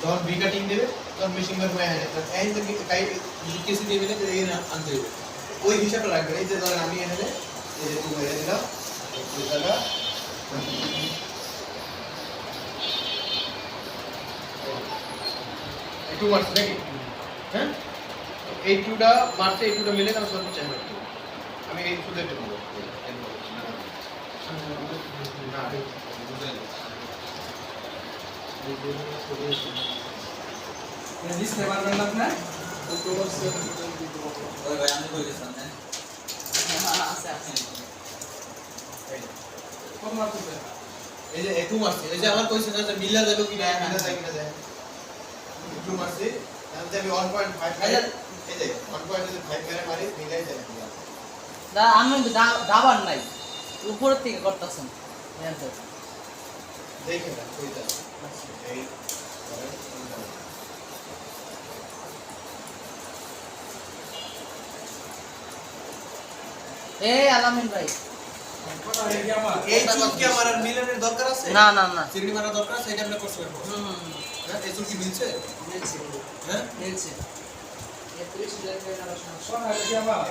যখন B cutting দেবে, তখন মেশিন বার হয়ে আনে এই কেসি দিয়ে দিলে এই আনতে হবে। ওই হিসাবে রাখবেন এই যে ধরেন আমি এনে এই যে টু মেরে দিলাম জায়গা টু মার্কস নাকি? হ্যাঁ? এই টুটা মার্কসে এই টুটা মিলে তাহলে সর্বোচ্চ আমি এই একটু নেব। না লিখতে পারবেন না আপনি ওই ভাই আমি কই গেছিলাম হ্যাঁ আছে আছে কত মার্ক দিতে এই যে একটু মারছে এই যে আমার কইছে না যে মিলা যাবে কি না হ্যাঁ, হ্যাঁ। মিলা যায় কি না যায় একটু মারছে তাহলে আমি 1.5 এই যে- এই যে 1.5 মেরে মারি মিলাই যায় দা আমি দাবার নাই উপরের থেকে করতেছেন জানতে দেখে না কইতা এই এ আলামিন ভাই। এই কি আমার এই আর মিলানের দরকার আছে? না না না। চিংড়ি মারা দরকার আছে? এটা আমরা করতে হুম। হ্যাঁ এই চুলকি মিলছে? মিলছে। হ্যাঁ? মিলছে। কি আমার